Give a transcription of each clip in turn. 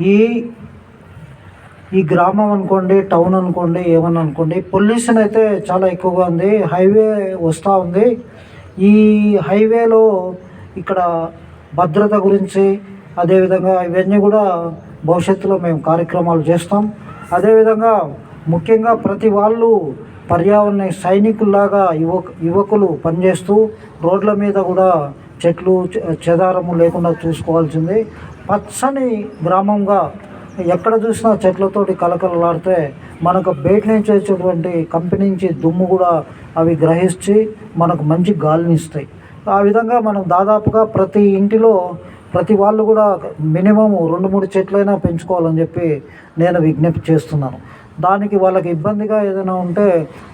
ఈ ఈ గ్రామం అనుకోండి టౌన్ అనుకోండి ఏమని అనుకోండి పొల్యూషన్ అయితే చాలా ఎక్కువగా ఉంది హైవే వస్తూ ఉంది. ఈ హైవేలో ఇక్కడ భద్రత గురించి అదేవిధంగా ఇవన్నీ కూడా భవిష్యత్తులో మేము కార్యక్రమాలు చేస్తాం. అదేవిధంగా ముఖ్యంగా ప్రతి వాళ్ళు పర్యావరణ సైనికుల్లాగా యువక యువకులు పనిచేస్తూ రోడ్ల మీద కూడా చెట్లు చె- చెదారము లేకుండా చూసుకోవాల్సింది. పచ్చని గ్రామంగా ఎక్కడ చూసినా చెట్లతోటి కలకలలాడితే మనకు బయట నుంచి వచ్చేటువంటి కంపెనీ నుంచి దుమ్ము కూడా అవి గ్రహించి మనకు మంచి గాలిని ఇస్తాయి. ఆ విధంగా మనం దాదాపుగా ప్రతి ఇంటిలో ప్రతి వాళ్ళు కూడా మినిమం రెండు మూడు చెట్లైనా పెంచుకోవాలని చెప్పి నేను విజ్ఞప్తి చేస్తున్నాను. దానికి వాళ్ళకి ఇబ్బందిగా ఏదైనా ఉంటే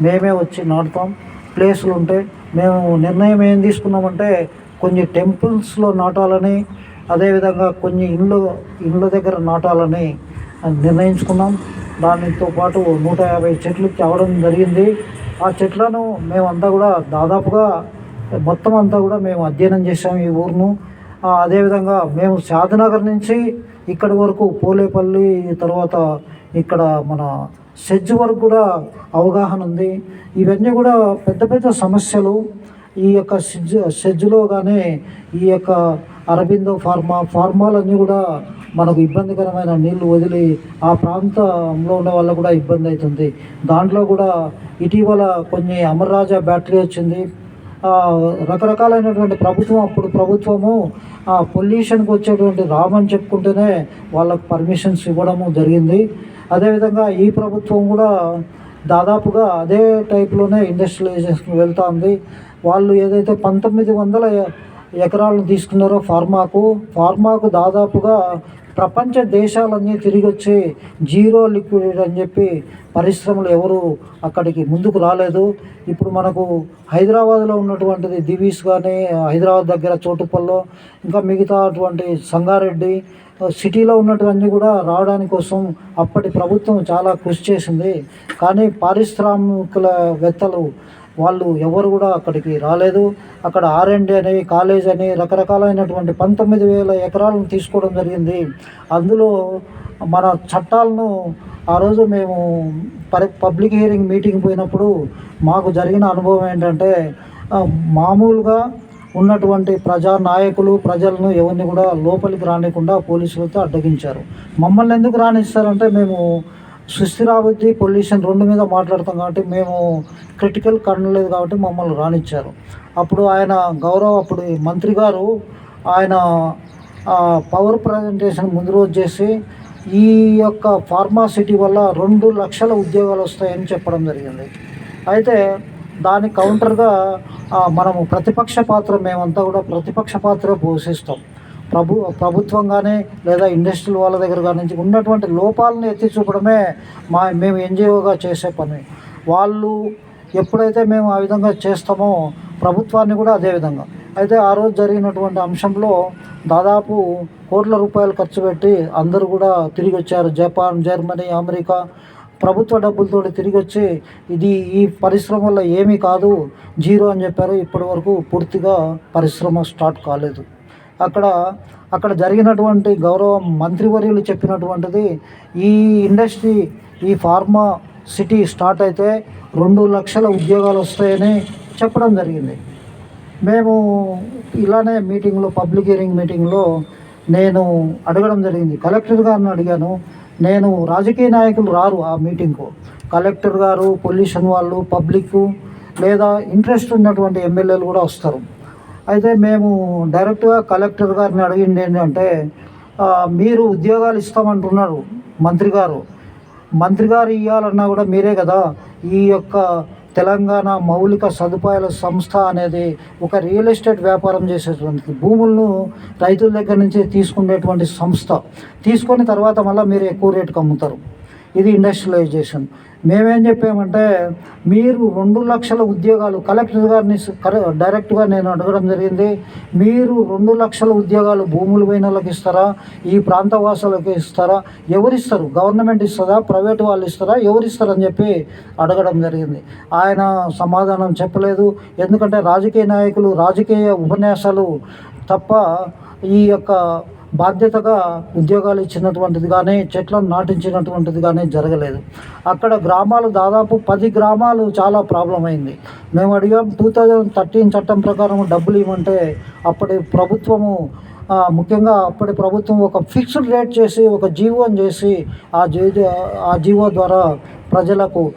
మేమే వచ్చి నాటుతాం. ప్లేసులు ఉంటే మేము నిర్ణయం ఏం తీసుకున్నామంటే కొన్ని టెంపుల్స్లో నాటాలని అదేవిధంగా కొన్ని ఇండ్లు ఇండ్ల దగ్గర నాటాలని నిర్ణయించుకున్నాం. దానితో పాటు నూట యాభై చెట్లు తేవడం జరిగింది. ఆ చెట్లను మేమంతా కూడా దాదాపుగా మొత్తం అంతా కూడా మేము అధ్యయనం చేసాం ఈ ఊరును. అదేవిధంగా మేము శాదనగర్ నుంచి ఇక్కడి వరకు పోలేపల్లి తర్వాత ఇక్కడ మన సెజ్ వరకు కూడా అవగాహన ఉంది. ఇవన్నీ కూడా పెద్ద పెద్ద సమస్యలు. ఈ యొక్క సెజ్ సెజ్లో కానీ ఈ యొక్క అరబిందో ఫార్మా ఫార్మాలన్నీ కూడా మనకు ఇబ్బందికరమైన నీళ్ళు వదిలి ఆ ప్రాంతంలో ఉన్న వాళ్ళకు కూడా ఇబ్బంది అవుతుంది. దాంట్లో కూడా ఇటీవల కొన్ని అమర్రాజా బ్యాటరీ వచ్చింది. రకరకాలైనటువంటి ప్రభుత్వం అప్పుడు ప్రభుత్వము ఆ పొల్యూషన్కి వచ్చేటువంటి రామని చెప్పుకుంటేనే వాళ్ళకు పర్మిషన్స్ ఇవ్వడము జరిగింది. అదేవిధంగా ఈ ప్రభుత్వం కూడా దాదాపుగా అదే టైప్లోనే ఇండస్ట్రియలైజేషన్కి వెళ్తూ ఉంది వాళ్ళు ఏదైతే పంతొమ్మిది వందల ఎకరాలను తీసుకున్నారో ఫార్మాకు. ఫార్మాకు దాదాపుగా ప్రపంచ దేశాలన్నీ తిరిగి వచ్చి జీరో లిక్విడ్ అని చెప్పి పరిశ్రమలు ఎవరు అక్కడికి ముందుకు రాలేదు. ఇప్పుడు మనకు హైదరాబాద్లో ఉన్నటువంటిది దివీస్ కానీ హైదరాబాద్ దగ్గర చోటుపల్లో ఇంకా మిగతా అటువంటి సంగారెడ్డి సిటీలో ఉన్నటువన్నీ కూడా రావడానికి కోసం అప్పటి ప్రభుత్వం చాలా కృషి చేసింది. కానీ పారిశ్రామికుల వెత్తలు వాళ్ళు ఎవరు కూడా అక్కడికి రాలేదు. అక్కడ ఆర్ఎండి అని కాలేజ్ అని రకరకాలైనటువంటి పంతొమ్మిది వేల ఎకరాలను తీసుకోవడం జరిగింది. అందులో మన చట్టాలను ఆ రోజు మేము పబ్లిక్ హియరింగ్ మీటింగ్ పోయినప్పుడు మాకు జరిగిన అనుభవం ఏంటంటే మామూలుగా ఉన్నటువంటి ప్రజా నాయకులు ప్రజలను ఎవరిని కూడా లోపలికి రానికుండా పోలీసులతో అడ్డగించారు. మమ్మల్ని ఎందుకు రానిస్తారంటే మేము సుస్థిరాభివృద్ధి పొల్యూషన్ రెండు మీద మాట్లాడతాం కాబట్టి మేము క్రిటికల్ కనలేదు కాబట్టి మమ్మల్ని రానిచ్చారు. అప్పుడు ఆయన గౌరవ అప్పుడు మంత్రి గారు ఆయన పవర్ ప్రజెంటేషన్ ముందు రోజు చేసి ఈ యొక్క ఫార్మాసిటీ వల్ల రెండు లక్షల ఉద్యోగాలు వస్తాయని చెప్పడం జరిగింది. అయితే దాని కౌంటర్గా మనము ప్రతిపక్ష పాత్ర మేమంతా కూడా ప్రతిపక్ష పాత్ర పోషిస్తాం. ప్రభు ప్రభుత్వం కానీ లేదా ఇండస్ట్రియల్ వాళ్ళ దగ్గర కానీ నుంచి ఉన్నటువంటి లోపాలను ఎత్తి చూపడమే మా మేము ఎన్జిఓగా చేసే పని. వాళ్ళు ఎప్పుడైతే మేము ఆ విధంగా చేస్తామో ప్రభుత్వాన్ని కూడా అదే విధంగా. అయితే ఆ రోజు జరిగినటువంటి అంశంలో దాదాపు కోట్ల రూపాయలు ఖర్చు పెట్టి అందరూ కూడా తిరిగి వచ్చారు. జపాన్ జర్మనీ అమెరికా ప్రభుత్వ డబ్బులతో తిరిగి వచ్చి ఇది ఈ పరిశ్రమలో ఏమీ కాదు జీరో అని చెప్పారు. ఇప్పటి వరకు పూర్తిగా పరిశ్రమ స్టార్ట్ కాలేదు. అక్కడ అక్కడ జరిగినటువంటి గౌరవ మంత్రివర్యులు చెప్పినటువంటిది ఈ ఇండస్ట్రీ ఈ ఫార్మా సిటీ స్టార్ట్ అయితే రెండు లక్షల ఉద్యోగాలు వస్తాయని చెప్పడం జరిగింది. మేము ఇలానే మీటింగ్లో పబ్లిక్ హియరింగ్ మీటింగ్లో నేను అడగడం జరిగింది. కలెక్టర్ గారిని అడిగాను. నేను రాజకీయ నాయకులు రారు ఆ మీటింగ్కు. కలెక్టర్ గారు పొల్యూషన్ వాళ్ళు పబ్లిక్ లేదా ఇంట్రెస్ట్ ఉన్నటువంటి ఎమ్మెల్యేలు కూడా వస్తారు. అయితే మేము డైరెక్ట్గా కలెక్టర్ గారిని అడిగింది ఏంటంటే మీరు ఉద్యోగాలు ఇస్తామంటున్నారు మంత్రి గారు. మంత్రి గారు ఇవ్వాలన్నా కూడా మీరే కదా ఈ యొక్క తెలంగాణ మౌలిక సదుపాయాల సంస్థ అనేది ఒక రియల్ ఎస్టేట్ వ్యాపారం చేసేటువంటి భూములను రైతుల దగ్గర నుంచి తీసుకునేటువంటి సంస్థ. తీసుకొని తర్వాత మళ్ళీ మీరు ఎక్కువ రేటుకి అమ్ముతారు. ఇది ఇండస్ట్రియలైజేషన్ మేమేం చెప్పామంటే మీరు రెండు లక్షల ఉద్యోగాలు కలెక్టర్ గారిని డైరెక్ట్గా నేను అడగడం జరిగింది. మీరు రెండు లక్షల ఉద్యోగాలు భూములు పోయిన వాళ్ళకి ఇస్తారా? ఈ ప్రాంత వాసులకు ఇస్తారా? ఎవరిస్తారు? గవర్నమెంట్ ఇస్తుందా? ప్రైవేట్ వాళ్ళు ఇస్తారా? ఎవరిస్తారని చెప్పి అడగడం జరిగింది. ఆయన సమాధానం చెప్పలేదు. ఎందుకంటే రాజకీయ నాయకులు రాజకీయ ఉపన్యాసాలు తప్ప ఈ యొక్క బాధ్యతగా ఉద్యోగాలు ఇచ్చినటువంటిది కానీ చెట్లను నాటించినటువంటిది కానీ జరగలేదు. అక్కడ గ్రామాలు దాదాపు పది గ్రామాలు చాలా ప్రాబ్లం అయింది మేము అడిగాం టూ థౌజండ్ థర్టీన్ చట్టం ప్రకారం డబ్బులు ఇవ్వమంటే అప్పటి ప్రభుత్వము ముఖ్యంగా అప్పటి ప్రభుత్వం ఒక ఫిక్స్డ్ రేట్ చేసి ఒక జీవోని చేసి ఆ జీవో ఆ జీవో ద్వారా ప్రజలకు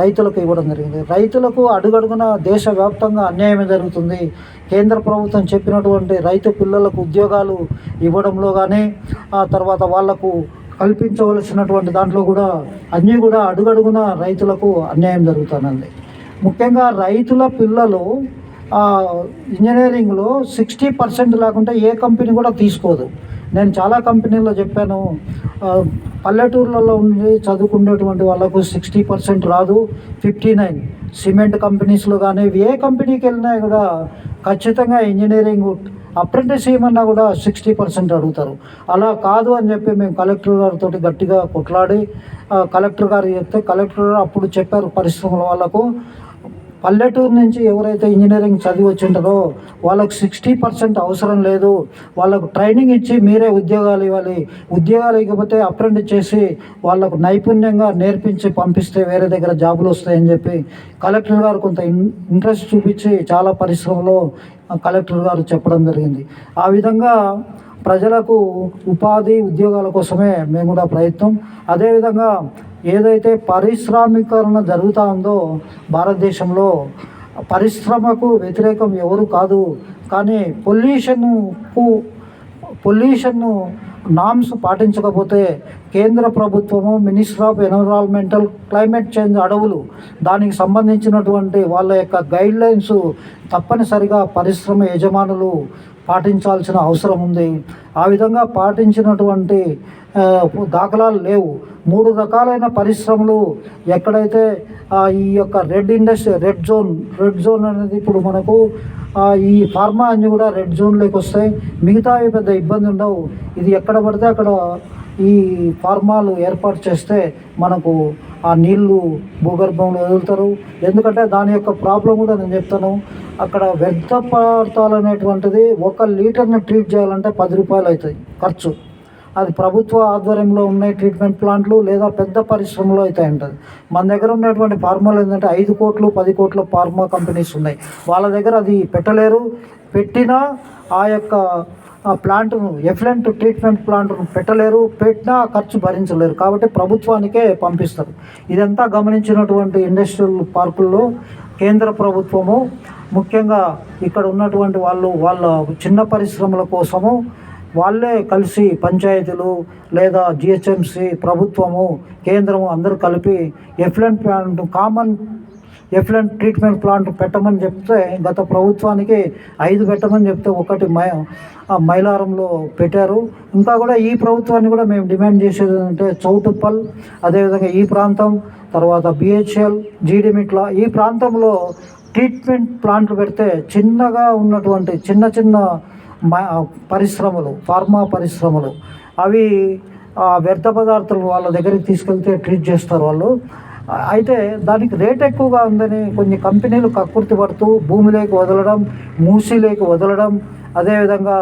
రైతులకు ఇవ్వడం జరిగింది. రైతులకు అడుగడుగున దేశవ్యాప్తంగా అన్యాయం జరుగుతుంది. కేంద్ర ప్రభుత్వం చెప్పినటువంటి రైతు పిల్లలకు ఉద్యోగాలు ఇవ్వడంలో కానీ ఆ తర్వాత వాళ్ళకు కల్పించవలసినటువంటి దాంట్లో కూడా అన్నీ కూడా అడుగడుగున రైతులకు అన్యాయం జరుగుతున్నది ముఖ్యంగా రైతుల పిల్లలు ఇంజనీరింగ్లో సిక్స్టీ పర్సెంట్ లేకుంటే ఏ కంపెనీ కూడా తీసుకోదు. నేను చాలా కంపెనీల్లో చెప్పాను. పల్లెటూర్లలో ఉండి చదువుకునేటువంటి వాళ్ళకు సిక్స్టీ పర్సెంట్ రాదు ఫిఫ్టీ నైన్. సిమెంట్ కంపెనీస్లో కానీ ఏ కంపెనీకి వెళ్ళినా కూడా ఖచ్చితంగా ఇంజనీరింగ్ అప్రెంటిస్ ఏమన్నా కూడా సిక్స్టీ పర్సెంట్ అడుగుతారు. అలా కాదు అని చెప్పి మేము కలెక్టర్ గారితో గట్టిగా కొట్లాడి కలెక్టర్ గారు చెప్తే కలెక్టర్ గారు అప్పుడు చెప్పారు పరిశ్రమల వాళ్ళకు పల్లెటూరు నుంచి ఎవరైతే ఇంజనీరింగ్ చదివి వచ్చింటారో వాళ్ళకు సిక్స్టీ పర్సెంట్ అవసరం లేదు. వాళ్ళకు ట్రైనింగ్ ఇచ్చి మీరే ఉద్యోగాలు ఇవ్వాలి. ఉద్యోగాలు ఇవ్వకపోతే అప్రెంటిస్ చేసి వాళ్ళకు నైపుణ్యంగా నేర్పించి పంపిస్తే వేరే దగ్గర జాబులు వస్తాయని చెప్పి కలెక్టర్ గారు కొంత ఇన్ ఇంట్రెస్ట్ చూపించి చాలా పరిశ్రమలో కలెక్టర్ గారు చెప్పడం జరిగింది. ఆ విధంగా ప్రజలకు ఉపాధి ఉద్యోగాల కోసమే మేము కూడా ప్రయత్నం. అదేవిధంగా ఏదైతే పారిశ్రామికరణ జరుగుతూ ఉందో భారతదేశంలో పరిశ్రమకు వ్యతిరేకం ఎవరు కాదు. కానీ పొల్యూషన్కు పొల్యూషన్ను నామ్స్ పాటించకపోతే కేంద్ర ప్రభుత్వము minister of environmental climate change అడవులు దానికి సంబంధించినటువంటి వాళ్ళ యొక్క గైడ్లైన్స్ తప్పనిసరిగా పరిశ్రమ యజమానులు పాటించాల్సిన అవసరం ఉంది. ఆ విధంగా పాటించినటువంటి దాఖలాలు లేవు. మూడు రకాలైన పరిశ్రమలు ఎక్కడైతే ఈ యొక్క red industry red zone red zone అనేది ఇప్పుడు మనకు ఈ ఫార్మా అన్నీ కూడా రెడ్ జోన్లోకి వస్తాయి. మిగతావి పెద్ద ఇబ్బంది ఉండవు. ఇది ఎక్కడ పడితే అక్కడ ఈ ఫార్మాలు ఏర్పాటు చేస్తే మనకు ఆ నీళ్ళు భూగర్భంలో వదులుతారు. ఎందుకంటే దాని యొక్క ప్రాబ్లం కూడా నేను చెప్తాను. అక్కడ వ్యర్థ పదార్థాలు అనేటువంటిది ఒక లీటర్ని ట్రీట్ చేయాలంటే పది రూపాయలు అవుతాయి ఖర్చు. అది ప్రభుత్వ ఆధ్వర్యంలో ఉన్నాయి ట్రీట్మెంట్ ప్లాంట్లు లేదా పెద్ద పరిశ్రమలో అయితే ఉంటుంది మన దగ్గర ఉన్నటువంటి ఫార్మాలు ఏంటంటే ఐదు కోట్లు పది కోట్ల ఫార్మా కంపెనీస్ ఉన్నాయి. వాళ్ళ దగ్గర అది పెట్టలేరు. పెట్టినా ఆ యొక్క ఆ ప్లాంట్ను ఎఫ్లెంట్ ట్రీట్మెంట్ ప్లాంట్ను పెట్టలేరు. పెట్టినా ఖర్చు భరించలేరు. కాబట్టి ప్రభుత్వానికే పంపిస్తారు. ఇదంతా గమనించినటువంటి ఇండస్ట్రియల్ పార్కుల్లో కేంద్ర ప్రభుత్వము ముఖ్యంగా ఇక్కడ ఉన్నటువంటి వాళ్ళు వాళ్ళ చిన్న పరిశ్రమల కోసము వాళ్ళే కలిసి పంచాయతీలు లేదా జిహెచ్ఎంసి ప్రభుత్వము కేంద్రము అందరూ కలిపి effluent plant common effluent treatment plant పెట్టమని చెప్తే గత ప్రభుత్వానికి ఐదు పెట్టమని చెప్తే ఒకటి మై మైలారంలో పెట్టారు. ఇంకా కూడా ఈ ప్రభుత్వాన్ని కూడా మేము డిమాండ్ చేసేది అంటే చౌటుప్పల్ అదేవిధంగా ఈ ప్రాంతం తర్వాత బిహెచ్ఎల్ జీడిమిట్ల ఈ ప్రాంతంలో ట్రీట్మెంట్ ప్లాంట్లు పెడితే చిన్నగా ఉన్నటువంటి చిన్న చిన్న మ- పరిశ్రమలు ఫార్మా పరిశ్రమలు అవి ఆ వ్యర్థ పదార్థాలు వాళ్ళ దగ్గరికి తీసుకెళ్తే ట్రీట్ చేస్తారు వాళ్ళు. అయితే దానికి రేట్ ఎక్కువగా ఉందని కొన్ని కంపెనీలు కక్కుర్తి పడుతూ భూమిలోకి వదలడం మూసీలోకి వదలడం అదేవిధంగా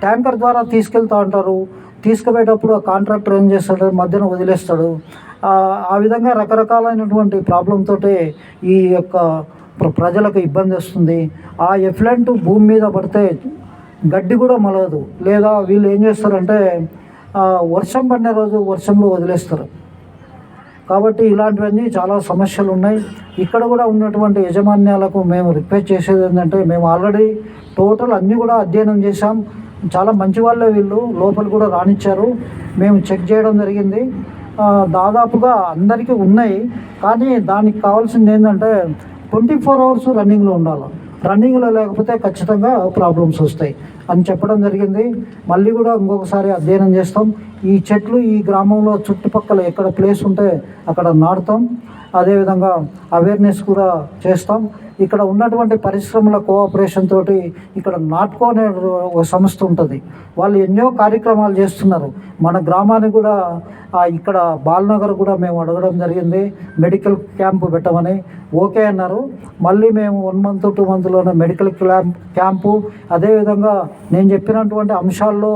ట్యాంకర్ ద్వారా తీసుకెళ్తా ఉంటారు తీసుకుపోయేటప్పుడు ఆ కాంట్రాక్టర్ ఏం చేస్తాడు? మధ్యన వదిలేస్తాడు. ఆ, విధంగా రకరకాలైనటువంటి ప్రాబ్లంతో ఈ యొక్క ప్ర- ప్రజలకు ఇబ్బంది వస్తుంది. ఆ ఎఫ్లెంట్ భూమి మీద పడితే గడ్డి కూడా మొలవదు. లేదా వీళ్ళు ఏం చేస్తారంటే వర్షం పడిన రోజు వర్షంలో వదిలేస్తారు. కాబట్టి ఇలాంటివన్నీ చాలా సమస్యలు ఉన్నాయి ఇక్కడ కూడా ఉన్నటువంటి యజమాన్యాలకు మేము రిక్వెస్ట్ చేసేది ఏంటంటే మేము ఆల్రెడీ టోటల్ అన్నీ కూడా అధ్యయనం చేశాం. చాలా మంచి వాళ్ళే వీళ్ళు. లోపల కూడా రానిచ్చారు మేము చెక్ చేయడం జరిగింది. దాదాపుగా అందరికీ ఉన్నాయి. కానీ దానికి కావాల్సింది ఏంటంటే ట్వంటీ ఫోర్ అవర్స్ రన్నింగ్లో ఉండాలి. రన్నింగ్లో లేకపోతే ఖచ్చితంగా ప్రాబ్లమ్స్ వస్తాయి అని చెప్పడం జరిగింది. మళ్ళీ కూడా ఇంకొకసారి అధ్యయనం చేస్తాం. ఈ చెట్లు ఈ గ్రామంలో చుట్టుపక్కల ఎక్కడ ప్లేస్ ఉంటే అక్కడ నాటుతాం. అదేవిధంగా అవేర్నెస్ కూడా చేస్తాం. ఇక్కడ ఉన్నటువంటి పరిశ్రమల కోఆపరేషన్ తోటి ఇక్కడ నాట్కో అనే ఒక సంస్థ ఉంటుంది. వాళ్ళు ఎన్నో కార్యక్రమాలు చేస్తున్నారు. మన గ్రామానికి కూడా ఇక్కడ బాలనగర్ కూడా మేము అడగడం జరిగింది. మెడికల్ క్యాంపు పెట్టమని ఓకే అన్నారు. మళ్ళీ మేము వన్ మంత్ టూ మంత్లోనే మెడికల్ క్యాంప్ క్యాంపు అదేవిధంగా నేను చెప్పినటువంటి అంశాల్లో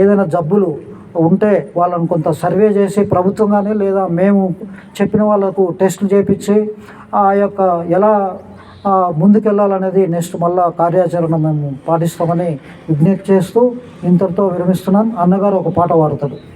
ఏదైనా జబ్బులు ఉంటే వాళ్ళని కొంత సర్వే చేసి ప్రభుత్వం కానీ లేదా మేము చెప్పిన వాళ్ళకు టెస్టులు చేపించి ఆ యొక్క ఎలా ముందుకెళ్ళాలనేది నెక్స్ట్ మళ్ళా కార్యాచరణ మేము పాటిస్తామని విజ్ఞప్తి చేస్తూ ఇంతటితో విరమిస్తున్నాను. అన్నగారు ఒక పాట పాడతాడు